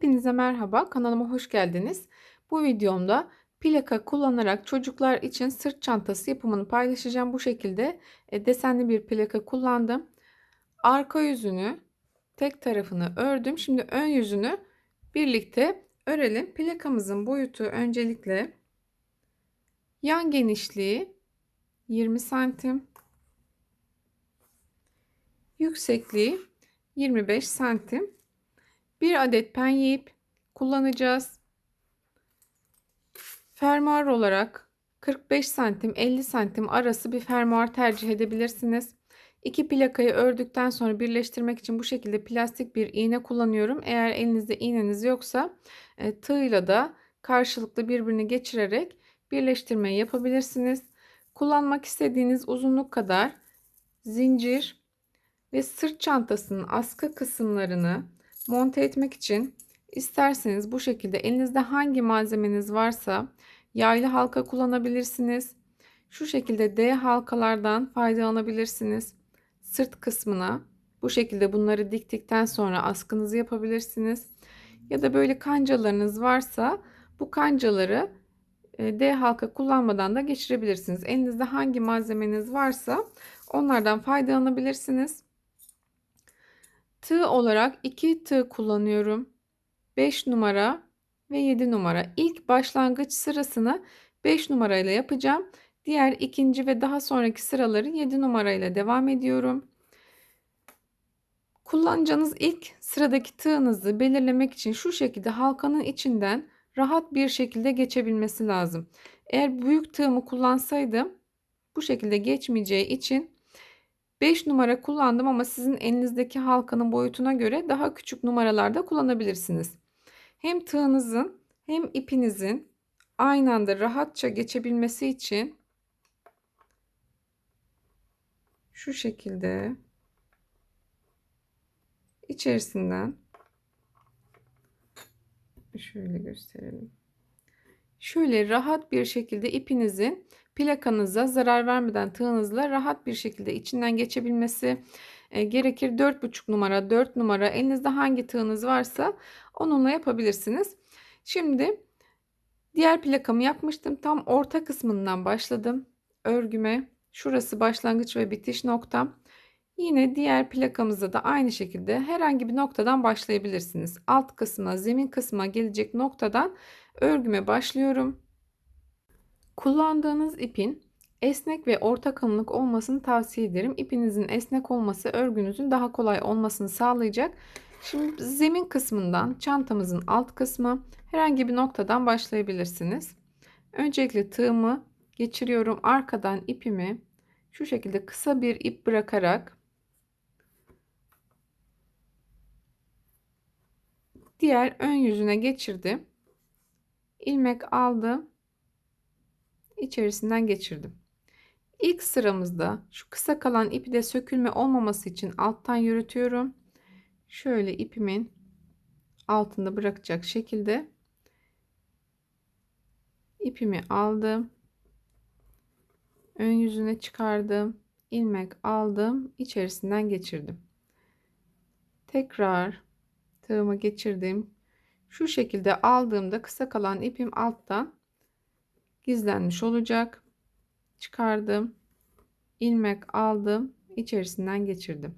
Hepinize merhaba, kanalıma hoş geldiniz. Bu videomda plaka kullanarak çocuklar için sırt çantası yapımını paylaşacağım. Bu şekilde e, desenli bir plaka kullandım. Arka yüzünü, tek tarafını ördüm. Şimdi ön yüzünü birlikte örelim. Plakamızın boyutu öncelikle yan genişliği 20 santim, yüksekliği 25 santim. Bir adet penye ip kullanacağız. Fermuar olarak 45 santim 50 santim arası bir fermuar tercih edebilirsiniz. İki plakayı ördükten sonra birleştirmek için bu şekilde plastik bir iğne kullanıyorum. Eğer elinizde iğneniz yoksa e, tığla da karşılıklı birbirini geçirerek birleştirmeyi yapabilirsiniz. Kullanmak istediğiniz uzunluk kadar zincir ve sırt çantasının askı kısımlarını monte etmek için isterseniz bu şekilde elinizde hangi malzemeniz varsa yaylı halka kullanabilirsiniz. Şu şekilde D halkalardan faydalanabilirsiniz. Sırt kısmına bu şekilde bunları diktikten sonra askınızı yapabilirsiniz. Ya da böyle kancalarınız varsa bu kancaları e, D halka kullanmadan da geçirebilirsiniz. Elinizde hangi malzemeniz varsa onlardan faydalanabilirsiniz. Tığ olarak 2 tığ kullanıyorum. 5 numara ve 7 numara. İlk başlangıç sırasını 5 numarayla yapacağım. Diğer ikinci ve daha sonraki sıraları 7 numarayla devam ediyorum. Kullanacağınız ilk sıradaki tığınızı belirlemek için şu şekilde halkanın içinden rahat bir şekilde geçebilmesi lazım. Eğer büyük tığımı kullansaydım bu şekilde geçmeyeceği için 5 numara kullandım ama sizin elinizdeki halkanın boyutuna göre daha küçük numaralarda kullanabilirsiniz. Hem tığınızın hem ipinizin aynı anda rahatça geçebilmesi için şu şekilde içerisinden şöyle gösterelim. Şöyle rahat bir şekilde ipinizin plakanıza zarar vermeden tığınızla rahat bir şekilde içinden geçebilmesi e, gerekir. 4,5 numara, 4 numara elinizde hangi tığınız varsa onunla yapabilirsiniz. Şimdi diğer plakamı yapmıştım. Tam orta kısmından başladım. Örgüme şurası başlangıç ve bitiş noktam. Yine diğer plakamızda da aynı şekilde herhangi bir noktadan başlayabilirsiniz. Alt kısmına, zemin kısmına gelecek noktadan örgüme başlıyorum. Kullandığınız ipin esnek ve orta kalınlık olmasını tavsiye ederim. İpinizin esnek olması örgünüzün daha kolay olmasını sağlayacak. Şimdi zemin kısmından çantamızın alt kısmı herhangi bir noktadan başlayabilirsiniz. Öncelikle tığımı geçiriyorum. Arkadan ipimi şu şekilde kısa bir ip bırakarak diğer ön yüzüne geçirdim. ilmek aldım içerisinden geçirdim. İlk sıramızda şu kısa kalan ipi de sökülme olmaması için alttan yürütüyorum. Şöyle ipimin altında bırakacak şekilde ipimi aldım. Ön yüzüne çıkardım. ilmek aldım. içerisinden geçirdim. Tekrar tığımı geçirdim. Şu şekilde aldığımda kısa kalan ipim alttan gizlenmiş olacak. Çıkardım. ilmek aldım. içerisinden geçirdim.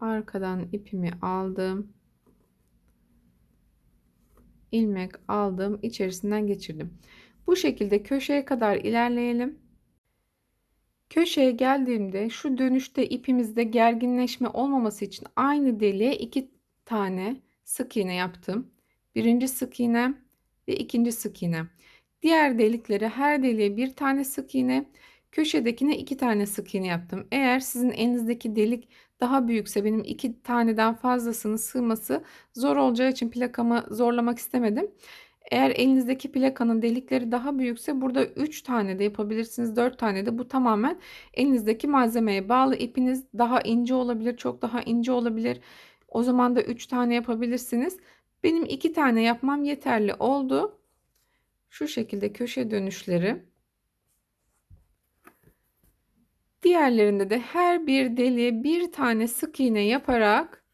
Arkadan ipimi aldım. ilmek aldım. içerisinden geçirdim. Bu şekilde köşeye kadar ilerleyelim. Köşeye geldiğimde şu dönüşte ipimizde gerginleşme olmaması için aynı deliğe iki tane sık iğne yaptım. Birinci sık iğnem ve ikinci sık iğne. Diğer deliklere her deliğe bir tane sık iğne, köşedekine iki tane sık iğne yaptım. Eğer sizin elinizdeki delik daha büyükse benim iki taneden fazlasının sığması zor olacağı için plakamı zorlamak istemedim. Eğer elinizdeki plakanın delikleri daha büyükse burada 3 tane de yapabilirsiniz 4 tane de bu tamamen elinizdeki malzemeye bağlı ipiniz daha ince olabilir çok daha ince olabilir o zaman da 3 tane yapabilirsiniz benim iki tane yapmam yeterli oldu. Şu şekilde köşe dönüşleri. Diğerlerinde de her bir deliğe bir tane sık iğne yaparak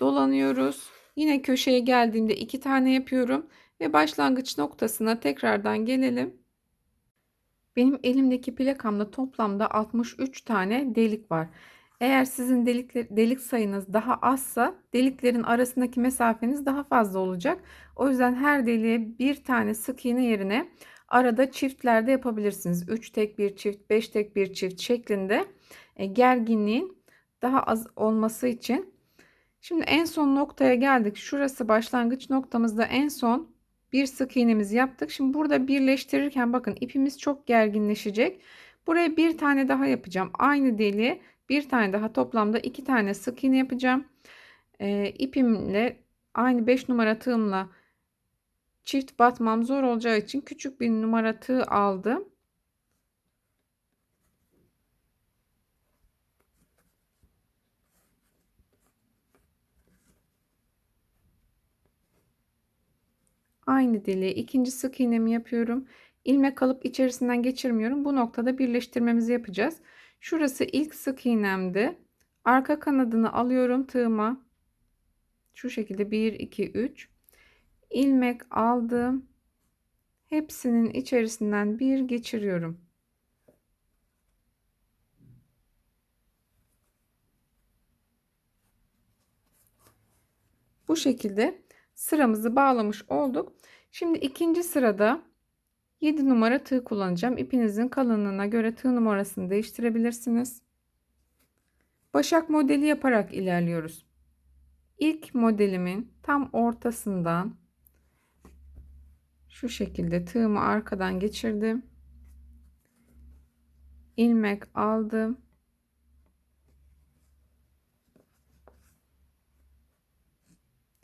dolanıyoruz. Yine köşeye geldiğimde iki tane yapıyorum ve başlangıç noktasına tekrardan gelelim. Benim elimdeki plakamda toplamda 63 tane delik var. Eğer sizin delikler, delik sayınız daha azsa deliklerin arasındaki mesafeniz daha fazla olacak. O yüzden her deliğe bir tane sık iğne yerine arada çiftlerde yapabilirsiniz. 3 tek bir çift, 5 tek bir çift şeklinde e, gerginliğin daha az olması için. Şimdi en son noktaya geldik. Şurası başlangıç noktamızda en son bir sık iğnemizi yaptık. Şimdi burada birleştirirken bakın ipimiz çok gerginleşecek. Buraya bir tane daha yapacağım. Aynı deliğe bir tane daha toplamda iki tane sık iğne yapacağım. Ee, ipimle aynı 5 numara tığımla çift batmam zor olacağı için küçük bir numara tığ aldım. Aynı deliğe ikinci sık iğnemi yapıyorum. İlmek alıp içerisinden geçirmiyorum. Bu noktada birleştirmemizi yapacağız. Şurası ilk sık iğnemdi. Arka kanadını alıyorum tığıma. Şu şekilde 1 2 3 ilmek aldım. Hepsinin içerisinden bir geçiriyorum. Bu şekilde sıramızı bağlamış olduk. Şimdi ikinci sırada 7 numara tığ kullanacağım. İpinizin kalınlığına göre tığ numarasını değiştirebilirsiniz. Başak modeli yaparak ilerliyoruz. İlk modelimin tam ortasından şu şekilde tığımı arkadan geçirdim. ilmek aldım.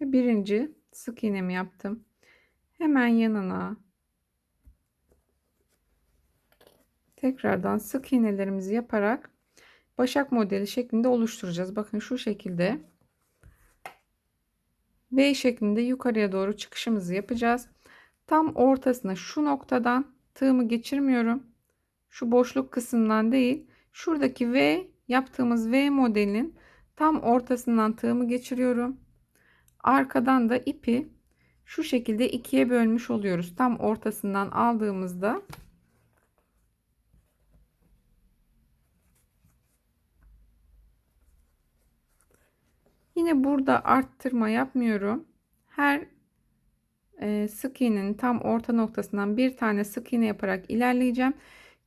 Ve birinci sık iğnemi yaptım. Hemen yanına tekrardan sık iğnelerimizi yaparak başak modeli şeklinde oluşturacağız. Bakın şu şekilde V şeklinde yukarıya doğru çıkışımızı yapacağız. Tam ortasına şu noktadan tığımı geçirmiyorum. Şu boşluk kısmından değil. Şuradaki V yaptığımız V modelinin tam ortasından tığımı geçiriyorum. Arkadan da ipi şu şekilde ikiye bölmüş oluyoruz. Tam ortasından aldığımızda Yine burada arttırma yapmıyorum. Her e, sık iğnenin tam orta noktasından bir tane sık iğne yaparak ilerleyeceğim.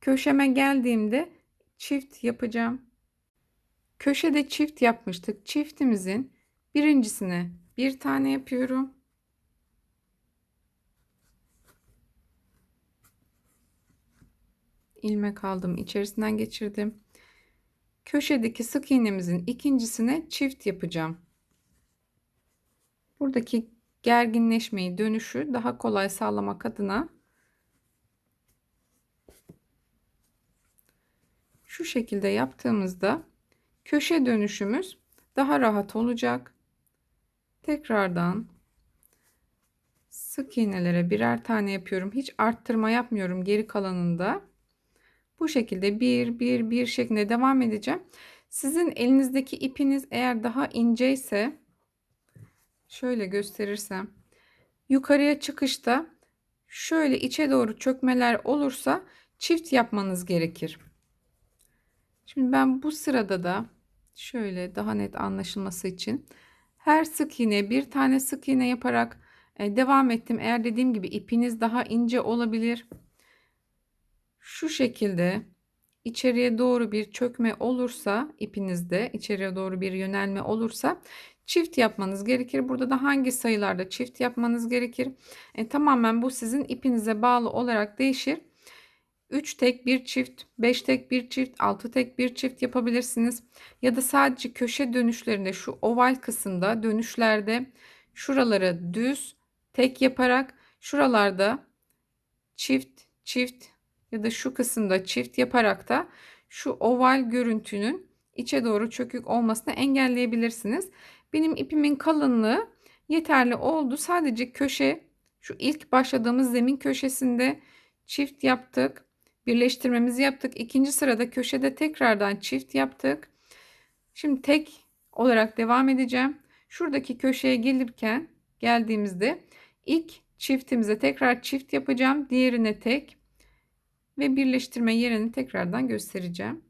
Köşeme geldiğimde çift yapacağım. Köşede çift yapmıştık. Çiftimizin birincisine bir tane yapıyorum. ilmek aldım içerisinden geçirdim köşedeki sık iğnemizin ikincisine çift yapacağım. Buradaki gerginleşmeyi dönüşü daha kolay sağlamak adına şu şekilde yaptığımızda köşe dönüşümüz daha rahat olacak. Tekrardan sık iğnelere birer tane yapıyorum. Hiç arttırma yapmıyorum geri kalanında bu şekilde bir bir bir şeklinde devam edeceğim sizin elinizdeki ipiniz eğer daha ince ise şöyle gösterirsem yukarıya çıkışta şöyle içe doğru çökmeler olursa çift yapmanız gerekir şimdi ben bu sırada da şöyle daha net anlaşılması için her sık iğne bir tane sık iğne yaparak e, devam ettim. Eğer dediğim gibi ipiniz daha ince olabilir. Şu şekilde içeriye doğru bir çökme olursa ipinizde içeriye doğru bir yönelme olursa çift yapmanız gerekir. Burada da hangi sayılarda çift yapmanız gerekir? E, tamamen bu sizin ipinize bağlı olarak değişir. 3 tek bir çift, 5 tek bir çift, 6 tek bir çift yapabilirsiniz. Ya da sadece köşe dönüşlerinde şu oval kısımda dönüşlerde şuraları düz tek yaparak şuralarda çift çift ya da şu kısımda çift yaparak da şu oval görüntünün içe doğru çökük olmasını engelleyebilirsiniz. Benim ipimin kalınlığı yeterli oldu. Sadece köşe şu ilk başladığımız zemin köşesinde çift yaptık. Birleştirmemizi yaptık. İkinci sırada köşede tekrardan çift yaptık. Şimdi tek olarak devam edeceğim. Şuradaki köşeye gelirken geldiğimizde ilk çiftimize tekrar çift yapacağım. Diğerine tek ve birleştirme yerini tekrardan göstereceğim.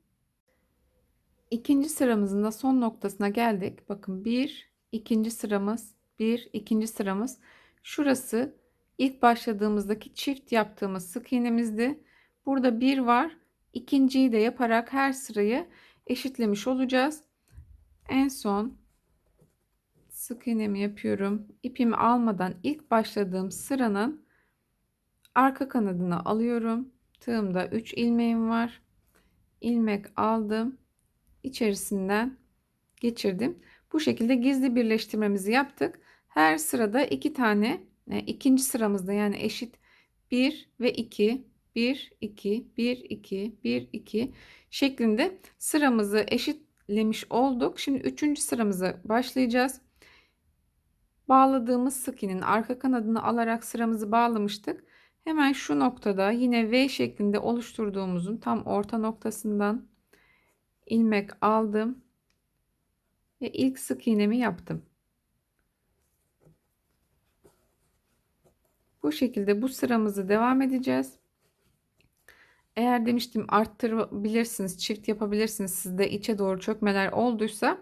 İkinci sıramızın da son noktasına geldik. Bakın bir, ikinci sıramız, bir, ikinci sıramız. Şurası ilk başladığımızdaki çift yaptığımız sık iğnemizdi. Burada bir var. İkinciyi de yaparak her sırayı eşitlemiş olacağız. En son sık iğnemi yapıyorum. İpimi almadan ilk başladığım sıranın arka kanadını alıyorum. Tığımda 3 ilmeğim var. İlmek aldım. İçerisinden geçirdim. Bu şekilde gizli birleştirmemizi yaptık. Her sırada iki tane e, ikinci sıramızda yani eşit 1 ve 2 1 2 1 2 1 2 şeklinde sıramızı eşitlemiş olduk. Şimdi üçüncü sıramızı başlayacağız. Bağladığımız sık iğnenin arka kanadını alarak sıramızı bağlamıştık. Hemen şu noktada yine V şeklinde oluşturduğumuzun tam orta noktasından ilmek aldım ve ilk sık iğnemi yaptım. Bu şekilde bu sıramızı devam edeceğiz. Eğer demiştim arttırabilirsiniz, çift yapabilirsiniz. Sizde içe doğru çökmeler olduysa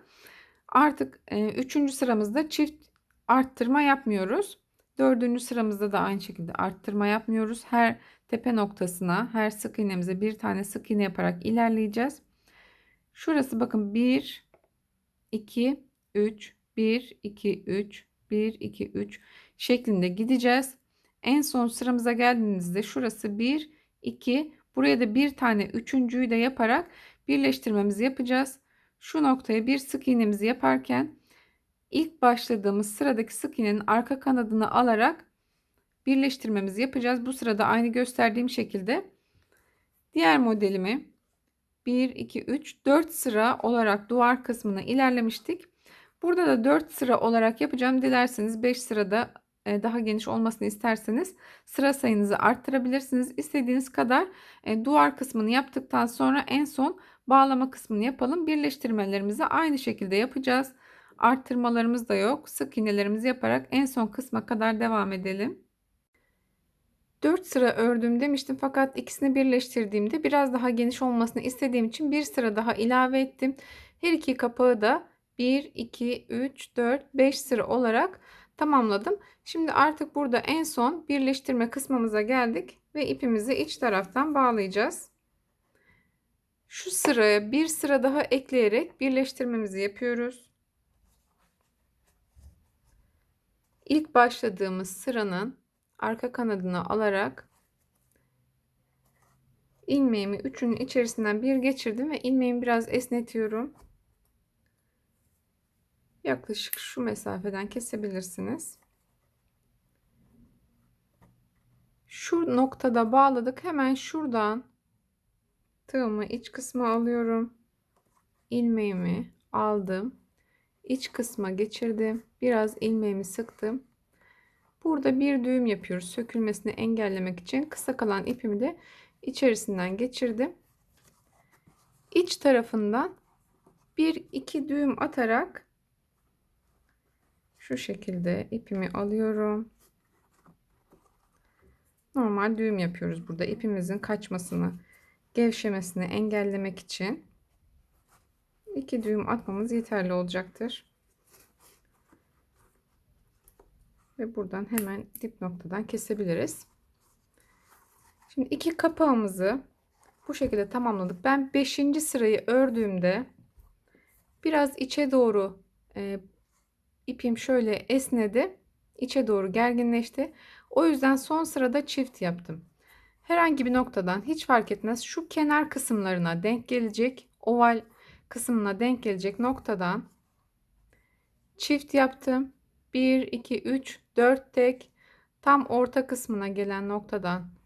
artık e, üçüncü sıramızda çift arttırma yapmıyoruz. Dördüncü sıramızda da aynı şekilde arttırma yapmıyoruz. Her tepe noktasına, her sık iğnemize bir tane sık iğne yaparak ilerleyeceğiz. Şurası bakın 1, 2, 3, 1, 2, 3, 1, 2, 3 şeklinde gideceğiz. En son sıramıza geldiğimizde şurası 1, 2, buraya da bir tane üçüncüyü de yaparak birleştirmemizi yapacağız. Şu noktaya bir sık iğnemizi yaparken ilk başladığımız sıradaki sık iğnenin arka kanadını alarak birleştirmemizi yapacağız. Bu sırada aynı gösterdiğim şekilde diğer modelimi 1 2 3 4 sıra olarak duvar kısmına ilerlemiştik. Burada da 4 sıra olarak yapacağım. Dilerseniz 5 sırada e, daha geniş olmasını isterseniz sıra sayınızı arttırabilirsiniz. İstediğiniz kadar e, duvar kısmını yaptıktan sonra en son bağlama kısmını yapalım. Birleştirmelerimizi aynı şekilde yapacağız. Arttırmalarımız da yok. Sık iğnelerimizi yaparak en son kısma kadar devam edelim. 4 sıra ördüm demiştim fakat ikisini birleştirdiğimde biraz daha geniş olmasını istediğim için bir sıra daha ilave ettim. Her iki kapağı da 1, 2, 3, 4, 5 sıra olarak tamamladım. Şimdi artık burada en son birleştirme kısmımıza geldik ve ipimizi iç taraftan bağlayacağız. Şu sıraya bir sıra daha ekleyerek birleştirmemizi yapıyoruz. İlk başladığımız sıranın arka kanadını alarak ilmeğimi üçünün içerisinden bir geçirdim ve ilmeğimi biraz esnetiyorum. Yaklaşık şu mesafeden kesebilirsiniz. Şu noktada bağladık. Hemen şuradan tığımı iç kısma alıyorum. ilmeğimi aldım. İç kısma geçirdim. Biraz ilmeğimi sıktım. Burada bir düğüm yapıyoruz. Sökülmesini engellemek için kısa kalan ipimi de içerisinden geçirdim. İç tarafından bir iki düğüm atarak şu şekilde ipimi alıyorum. Normal düğüm yapıyoruz burada. ipimizin kaçmasını, gevşemesini engellemek için iki düğüm atmamız yeterli olacaktır. Ve buradan hemen dip noktadan kesebiliriz. Şimdi iki kapağımızı bu şekilde tamamladık. Ben 5. sırayı ördüğümde biraz içe doğru e, ipim şöyle esnedi. içe doğru gerginleşti. O yüzden son sırada çift yaptım. Herhangi bir noktadan hiç fark etmez. Şu kenar kısımlarına denk gelecek. Oval kısmına denk gelecek noktadan çift yaptım. 1, 2, 3, 4 tek. Tam orta kısmına gelen noktadan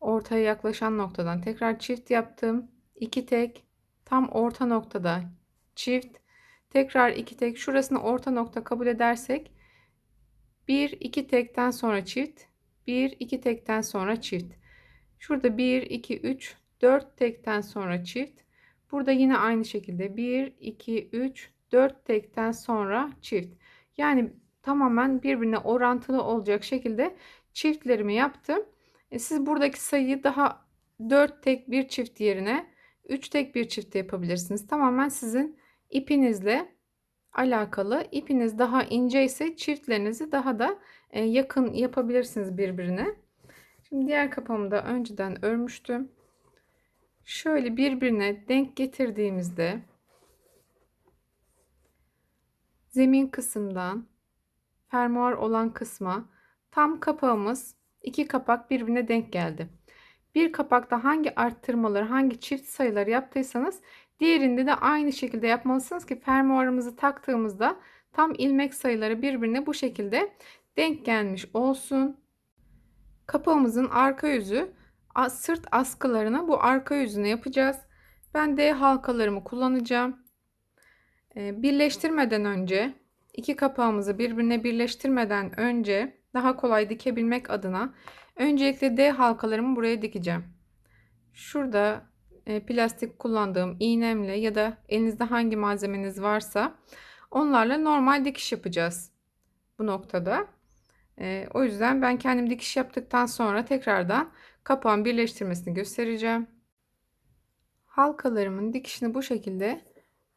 ortaya yaklaşan noktadan tekrar çift yaptım. 2 tek. Tam orta noktada çift. Tekrar 2 tek. Şurasını orta nokta kabul edersek 1 2 tekten sonra çift. 1 2 tekten sonra çift. Şurada 1 2 3 4 tekten sonra çift. Burada yine aynı şekilde 1 2 3 4 tekten sonra çift. Yani tamamen birbirine orantılı olacak şekilde çiftlerimi yaptım. E, siz buradaki sayıyı daha 4 tek bir çift yerine 3 tek bir çift yapabilirsiniz. Tamamen sizin ipinizle alakalı. İpiniz daha ince ise çiftlerinizi daha da e, yakın yapabilirsiniz birbirine. Şimdi diğer kapağımı da önceden örmüştüm. Şöyle birbirine denk getirdiğimizde zemin kısımdan fermuar olan kısma tam kapağımız iki kapak birbirine denk geldi. Bir kapakta hangi arttırmaları, hangi çift sayıları yaptıysanız diğerinde de aynı şekilde yapmalısınız ki fermuarımızı taktığımızda tam ilmek sayıları birbirine bu şekilde denk gelmiş olsun. Kapağımızın arka yüzü sırt askılarına bu arka yüzüne yapacağız. Ben D halkalarımı kullanacağım. Ee, birleştirmeden önce iki kapağımızı birbirine birleştirmeden önce daha kolay dikebilmek adına öncelikle D halkalarımı buraya dikeceğim. Şurada e, plastik kullandığım iğnemle ya da elinizde hangi malzemeniz varsa onlarla normal dikiş yapacağız bu noktada. E, o yüzden ben kendim dikiş yaptıktan sonra tekrardan kapağın birleştirmesini göstereceğim. Halkalarımın dikişini bu şekilde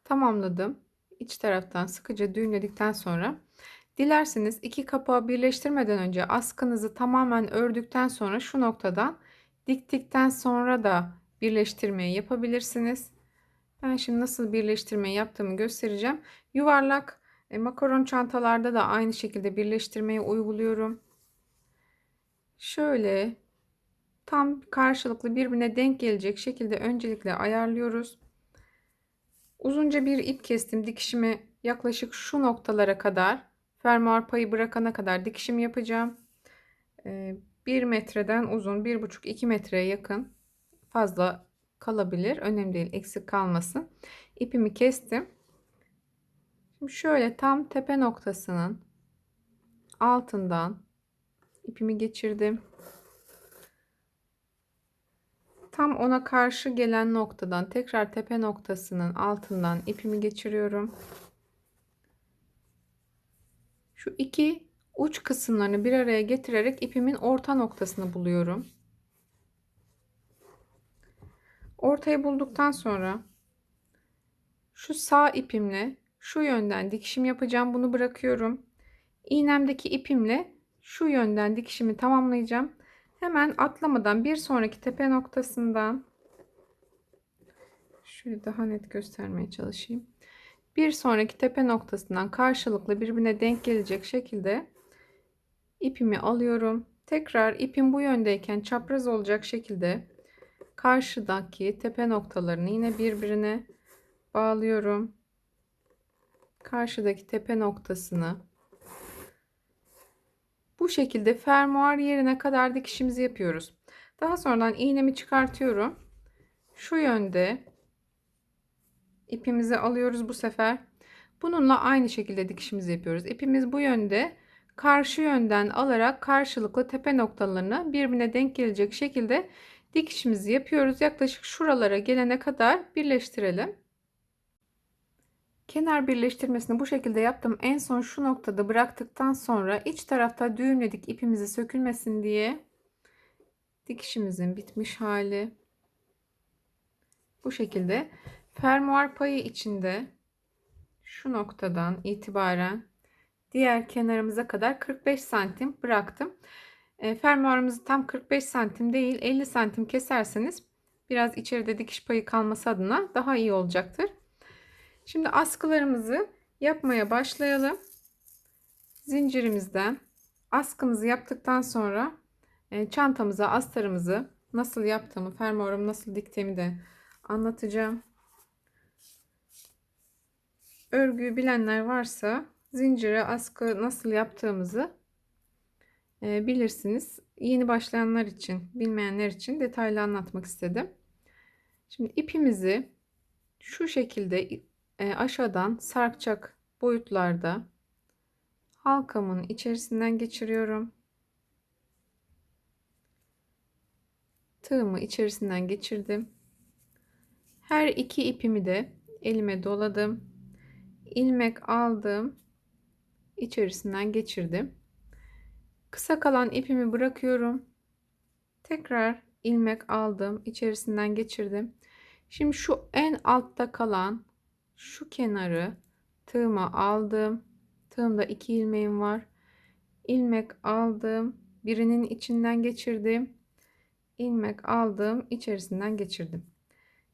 tamamladım. İç taraftan sıkıca düğümledikten sonra dilerseniz iki kapağı birleştirmeden önce askınızı tamamen ördükten sonra şu noktadan diktikten sonra da birleştirmeyi yapabilirsiniz. Ben şimdi nasıl birleştirmeyi yaptığımı göstereceğim. Yuvarlak e, makaron çantalarda da aynı şekilde birleştirmeyi uyguluyorum. Şöyle tam karşılıklı birbirine denk gelecek şekilde öncelikle ayarlıyoruz. Uzunca bir ip kestim. Dikişimi yaklaşık şu noktalara kadar fermuar payı bırakana kadar dikişim yapacağım. 1 e, metreden uzun 1,5-2 metreye yakın fazla kalabilir. Önemli değil eksik kalmasın. İpimi kestim. Şimdi şöyle tam tepe noktasının altından ipimi geçirdim. Tam ona karşı gelen noktadan tekrar tepe noktasının altından ipimi geçiriyorum. Şu iki uç kısımlarını bir araya getirerek ipimin orta noktasını buluyorum. Ortayı bulduktan sonra şu sağ ipimle şu yönden dikişim yapacağım. Bunu bırakıyorum. İğnemdeki ipimle şu yönden dikişimi tamamlayacağım. Hemen atlamadan bir sonraki tepe noktasından şöyle daha net göstermeye çalışayım. Bir sonraki tepe noktasından karşılıklı birbirine denk gelecek şekilde ipimi alıyorum. Tekrar ipim bu yöndeyken çapraz olacak şekilde karşıdaki tepe noktalarını yine birbirine bağlıyorum. Karşıdaki tepe noktasını bu şekilde fermuar yerine kadar dikişimizi yapıyoruz. Daha sonradan iğnemi çıkartıyorum. Şu yönde ipimizi alıyoruz bu sefer. Bununla aynı şekilde dikişimizi yapıyoruz. İpimiz bu yönde karşı yönden alarak karşılıklı tepe noktalarını birbirine denk gelecek şekilde dikişimizi yapıyoruz. Yaklaşık şuralara gelene kadar birleştirelim. Kenar birleştirmesini bu şekilde yaptım. En son şu noktada bıraktıktan sonra iç tarafta düğümledik ipimizi sökülmesin diye. Dikişimizin bitmiş hali. Bu şekilde fermuar payı içinde şu noktadan itibaren diğer kenarımıza kadar 45 santim bıraktım. E, fermuarımızı tam 45 santim değil 50 santim keserseniz biraz içeride dikiş payı kalması adına daha iyi olacaktır. Şimdi askılarımızı yapmaya başlayalım. Zincirimizden askımızı yaptıktan sonra e, çantamıza astarımızı nasıl yaptığımı, fermuarımı nasıl diktiğimi de anlatacağım. Örgüyü bilenler varsa zincire askı nasıl yaptığımızı e, bilirsiniz. Yeni başlayanlar için, bilmeyenler için detaylı anlatmak istedim. Şimdi ipimizi şu şekilde e, aşağıdan sarkacak boyutlarda halkamın içerisinden geçiriyorum. Tığımı içerisinden geçirdim. Her iki ipimi de elime doladım. ilmek aldım. içerisinden geçirdim. Kısa kalan ipimi bırakıyorum. Tekrar ilmek aldım. içerisinden geçirdim. Şimdi şu en altta kalan şu kenarı tığıma aldım. Tığımda iki ilmeğim var. ilmek aldım. Birinin içinden geçirdim. ilmek aldım. içerisinden geçirdim.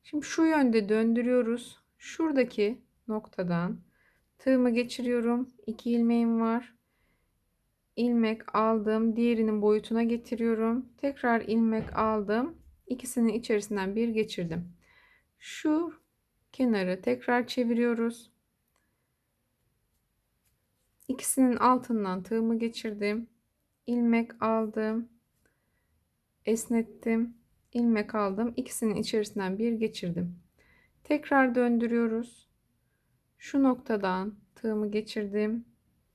Şimdi şu yönde döndürüyoruz. Şuradaki noktadan tığımı geçiriyorum. 2 ilmeğim var. ilmek aldım. Diğerinin boyutuna getiriyorum. Tekrar ilmek aldım. İkisinin içerisinden bir geçirdim. Şu kenarı tekrar çeviriyoruz. İkisinin altından tığımı geçirdim. ilmek aldım. Esnettim. ilmek aldım. İkisinin içerisinden bir geçirdim. Tekrar döndürüyoruz. Şu noktadan tığımı geçirdim.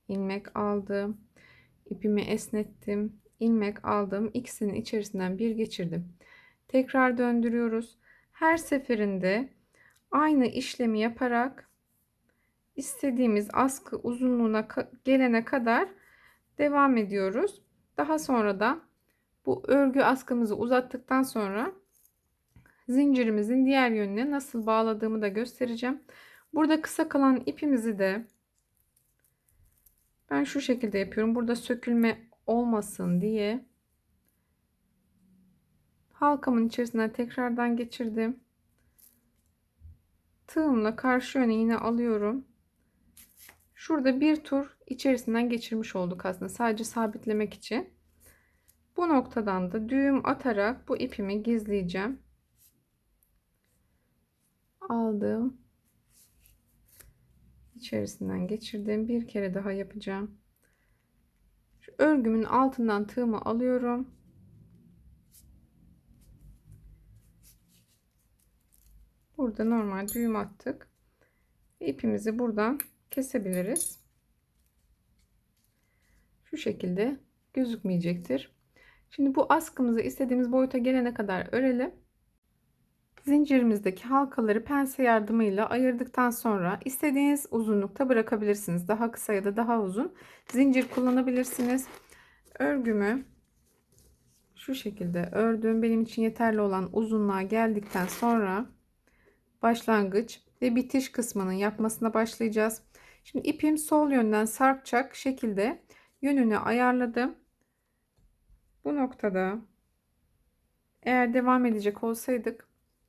ilmek aldım. ipimi esnettim. ilmek aldım. İkisinin içerisinden bir geçirdim. Tekrar döndürüyoruz. Her seferinde aynı işlemi yaparak istediğimiz askı uzunluğuna gelene kadar devam ediyoruz. Daha sonra da bu örgü askımızı uzattıktan sonra zincirimizin diğer yönüne nasıl bağladığımı da göstereceğim. Burada kısa kalan ipimizi de ben şu şekilde yapıyorum. Burada sökülme olmasın diye halkamın içerisine tekrardan geçirdim. Tığımla karşı yöne yine alıyorum. Şurada bir tur içerisinden geçirmiş olduk aslında sadece sabitlemek için. Bu noktadan da düğüm atarak bu ipimi gizleyeceğim. Aldım. İçerisinden geçirdim. Bir kere daha yapacağım. Şu örgümün altından tığımı alıyorum. Burada normal düğüm attık. İpimizi buradan kesebiliriz. Şu şekilde gözükmeyecektir. Şimdi bu askımızı istediğimiz boyuta gelene kadar örelim. Zincirimizdeki halkaları pense yardımıyla ayırdıktan sonra istediğiniz uzunlukta bırakabilirsiniz. Daha kısa ya da daha uzun zincir kullanabilirsiniz. Örgümü şu şekilde ördüm. Benim için yeterli olan uzunluğa geldikten sonra başlangıç ve bitiş kısmının yapmasına başlayacağız. Şimdi ipim sol yönden sarkacak şekilde yönünü ayarladım. Bu noktada eğer devam edecek olsaydık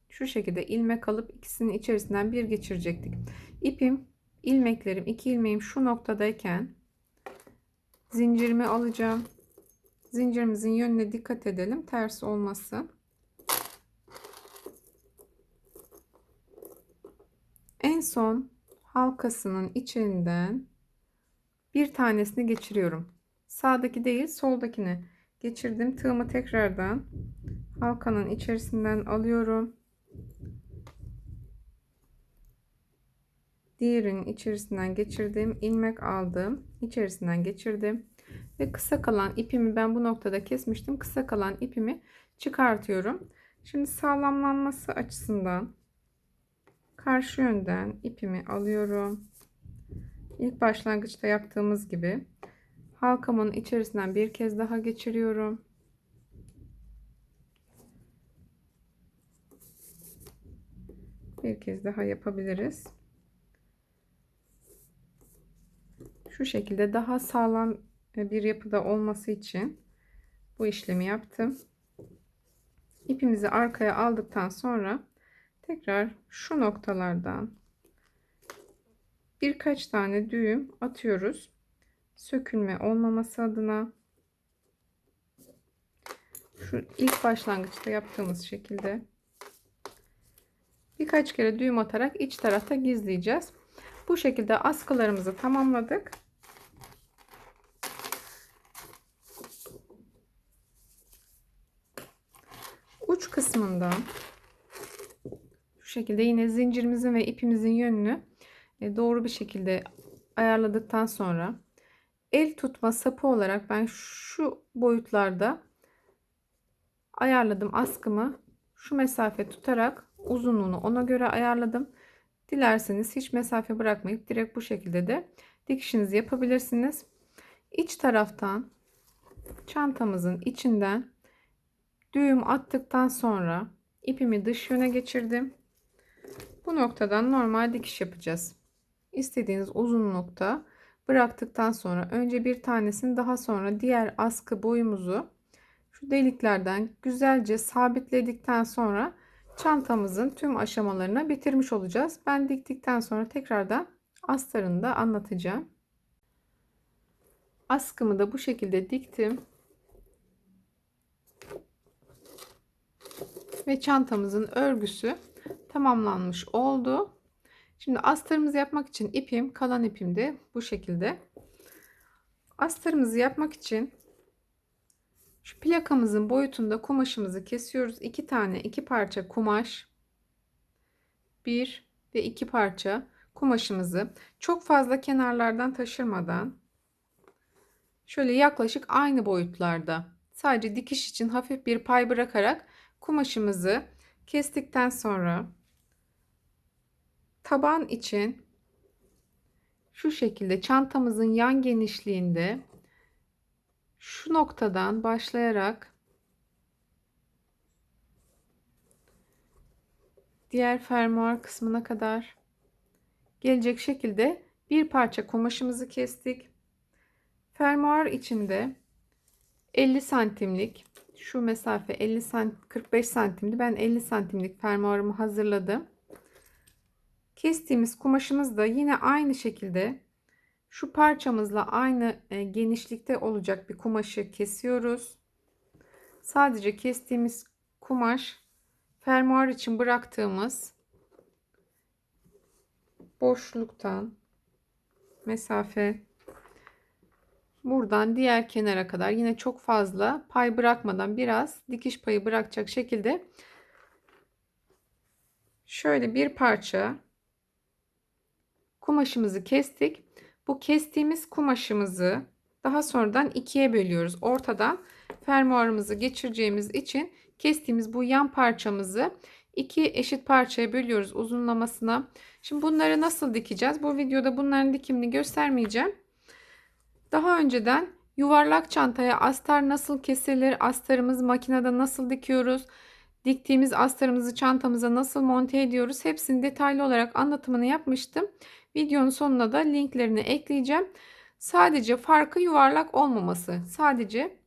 şu şekilde ilmek alıp ikisinin içerisinden bir geçirecektik. İpim, ilmeklerim, iki ilmeğim şu noktadayken zincirimi alacağım. Zincirimizin yönüne dikkat edelim. Ters olmasın. En son halkasının içinden bir tanesini geçiriyorum. Sağdaki değil soldakini geçirdim. Tığımı tekrardan halkanın içerisinden alıyorum. Diğerinin içerisinden geçirdim. ilmek aldım. içerisinden geçirdim. Ve kısa kalan ipimi ben bu noktada kesmiştim. Kısa kalan ipimi çıkartıyorum. Şimdi sağlamlanması açısından karşı yönden ipimi alıyorum. İlk başlangıçta yaptığımız gibi halkamın içerisinden bir kez daha geçiriyorum. Bir kez daha yapabiliriz. Şu şekilde daha sağlam bir yapıda olması için bu işlemi yaptım. İpimizi arkaya aldıktan sonra tekrar şu noktalardan birkaç tane düğüm atıyoruz. Sökülme olmaması adına şu ilk başlangıçta yaptığımız şekilde birkaç kere düğüm atarak iç tarafta gizleyeceğiz. Bu şekilde askılarımızı tamamladık. Uç kısmından şekilde yine zincirimizin ve ipimizin yönünü e, doğru bir şekilde ayarladıktan sonra el tutma sapı olarak ben şu boyutlarda ayarladım askımı şu mesafe tutarak uzunluğunu ona göre ayarladım Dilerseniz hiç mesafe bırakmayıp direkt bu şekilde de dikişinizi yapabilirsiniz. İç taraftan çantamızın içinden düğüm attıktan sonra ipimi dış yöne geçirdim. Bu noktadan normal dikiş yapacağız. İstediğiniz uzunlukta bıraktıktan sonra önce bir tanesini daha sonra diğer askı boyumuzu şu deliklerden güzelce sabitledikten sonra çantamızın tüm aşamalarını bitirmiş olacağız. Ben diktikten sonra tekrardan astarını da anlatacağım. Askımı da bu şekilde diktim. Ve çantamızın örgüsü tamamlanmış oldu. Şimdi astarımızı yapmak için ipim kalan ipim de bu şekilde. Astarımızı yapmak için şu plakamızın boyutunda kumaşımızı kesiyoruz. İki tane iki parça kumaş. Bir ve iki parça kumaşımızı çok fazla kenarlardan taşırmadan şöyle yaklaşık aynı boyutlarda sadece dikiş için hafif bir pay bırakarak kumaşımızı kestikten sonra taban için şu şekilde çantamızın yan genişliğinde şu noktadan başlayarak diğer fermuar kısmına kadar gelecek şekilde bir parça kumaşımızı kestik. Fermuar içinde 50 santimlik şu mesafe 50 sant 45 santimdi. Ben 50 santimlik fermuarımı hazırladım. Kestiğimiz kumaşımız da yine aynı şekilde şu parçamızla aynı e, genişlikte olacak bir kumaşı kesiyoruz. Sadece kestiğimiz kumaş fermuar için bıraktığımız boşluktan mesafe buradan diğer kenara kadar yine çok fazla pay bırakmadan biraz dikiş payı bırakacak şekilde şöyle bir parça kumaşımızı kestik. Bu kestiğimiz kumaşımızı daha sonradan ikiye bölüyoruz. Ortadan fermuarımızı geçireceğimiz için kestiğimiz bu yan parçamızı iki eşit parçaya bölüyoruz uzunlamasına. Şimdi bunları nasıl dikeceğiz? Bu videoda bunların dikimini göstermeyeceğim. Daha önceden yuvarlak çantaya astar nasıl kesilir? Astarımız makinede nasıl dikiyoruz? Diktiğimiz astarımızı çantamıza nasıl monte ediyoruz? Hepsini detaylı olarak anlatımını yapmıştım. Videonun sonuna da linklerini ekleyeceğim. Sadece farkı yuvarlak olmaması. Sadece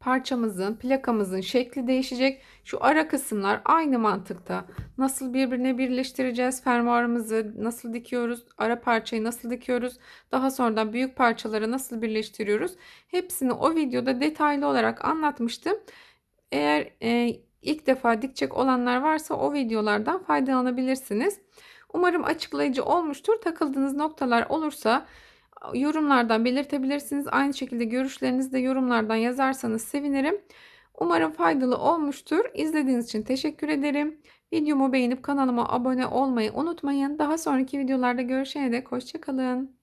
parçamızın, plakamızın şekli değişecek. Şu ara kısımlar aynı mantıkta. Nasıl birbirine birleştireceğiz? Fermuarımızı nasıl dikiyoruz? Ara parçayı nasıl dikiyoruz? Daha sonradan büyük parçaları nasıl birleştiriyoruz? Hepsini o videoda detaylı olarak anlatmıştım. Eğer e, ilk defa dikecek olanlar varsa o videolardan faydalanabilirsiniz. Umarım açıklayıcı olmuştur. Takıldığınız noktalar olursa yorumlardan belirtebilirsiniz. Aynı şekilde görüşlerinizi de yorumlardan yazarsanız sevinirim. Umarım faydalı olmuştur. İzlediğiniz için teşekkür ederim. Videomu beğenip kanalıma abone olmayı unutmayın. Daha sonraki videolarda görüşene dek hoşçakalın.